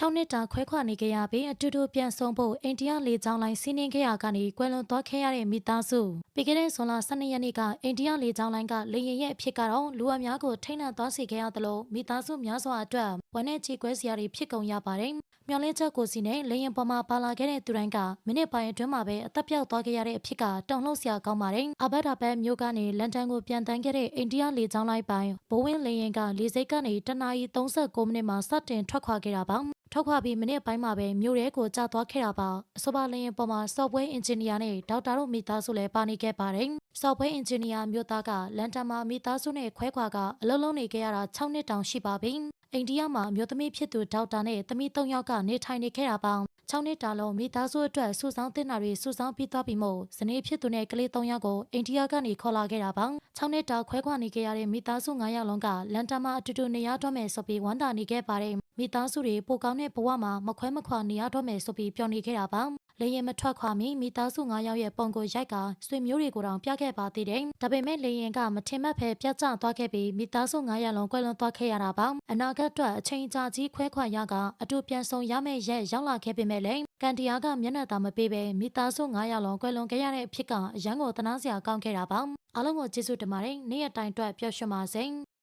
6နှစ်တာခွဲခွာနေခဲ့ရပြီးအတူတူပြန်ဆုံဖို့အိန္ဒိယလေကြောင်းလိုင်းစီးနင်းခဲ့ရကနေကွယ်လွန်သွားခဲ့ရတဲ့မိသားစုပြီးခဲ့တဲ့ဇွန်လ12ရက်နေ့ကအိန္ဒိယလေကြောင်းလိုင်းကလေရင်ရဲ့အဖြစ်ကတော့လူအများကိုထိတ်လန့်သွားစေခဲ့ရသလိုမိသားစုများစွာအတွက်ဝမ်းနဲ့ချီကွဲစရာတွေဖြစ်ကုန်ရပါတယ်။မျော်လင့်ချက်ကိုစီနဲ့လေရင်ပေါ်မှာပါလာခဲ့တဲ့သူတိုင်းကမိနစ်ပိုင်းအတွင်းမှာပဲအသက်ပြောက်သွားခဲ့ရတဲ့အဖြစ်ကတုန်လှုပ်စရာကောင်းပါတယ်။အဘတ်ဒါဘတ်မြို့ကနေလန်ဒန်ကိုပြန်တန်းခဲ့တဲ့အိန္ဒိယလေကြောင်းလိုင်းပိုင်းဘိုးဝင်းလေရင်ကလေစိတ်ကနေတနာရီ39မိနစ်မှာစတင်ထွက်ခွာခဲ့တာပါ။ထွက်ခွာပြီးမိနစ်ပိုင်းမှာပဲမြို့ရဲကိုကြာသွားခဲ့တာပါအဆိုပါလင်းရင်ပေါ်မှာ software engineer နဲ့ဒေါက်တာတို့မိသားစုလည်းပါနေခဲ့ပါတယ် software engineer မြို့သားကလန်တန်မှာမိသားစုနဲ့ခွဲခွာကအလုပ်လုပ်နေခဲ့ရတာ6နှစ်တောင်ရှိပါပြီအိန္ဒိယမှာအမျိုးသမီးဖြစ်သူဒေါက်တာနဲ့သမီး3ယောက်ကနေထိုင်နေခဲ့တာပါ 6နှစ်တာလုံးမိသားစုအတွက်စုဆောင်းတင်တာတွေစုဆောင်းပြီးသွားပြီမို့ဇနီးဖြစ်သူနဲ့ကလေး3ယောက်ကိုအိန္ဒိယကနေခေါ်လာခဲ့တာပါ6နှစ်တာခွဲခွာနေခဲ့ရတဲ့မိသားစု9ယောက်လုံးကလန်တန်မှာအတူတူနေရတော့မယ်ဆိုပြီးဝမ်းသာနေခဲ့ပါတယ်မိသားစုတွေပိုကောင်းတဲ့ဘဝမှာမခွဲမခွာနေရတော့မယ်ဆိုပြီးပြောနေခဲ့တာပါ လေရင်မထွက်ခွာမီမိသားစု9ယောက်ရဲ့ပုံကိုရိုက်ကဆွေမျိုးတွေကိုတောင်ပြခဲ့ပါသေးတယ်ဒါပေမဲ့လေရင်ကမထင်မှတ်ဖဲပြတ်ကျသွားခဲ့ပြီးမိသားစု9ယောက်လုံးကွဲလွန်သွားခဲ့ရတာပါအနာဂတ်အတွက်အချိန်ကြာကြီးခွဲခွာရကအတူပြန်ဆုံရမယ့်ရက်ရောက်လာခဲ့ပေမဲ့လည်းကန်တီယာကမျက်နှာသာမပေးပဲမိသားစု9ယောက်လုံးကွဲလွန်ခဲ့ရတဲ့အဖြစ်ကအရန်ကိုတနာစရာကောင်းခဲ့တာပါအားလုံးကိုကျေးဇူးတင်ပါတယ်နေ့ရက်တိုင်းအတွက်ပျော်ရွှင်ပါစေ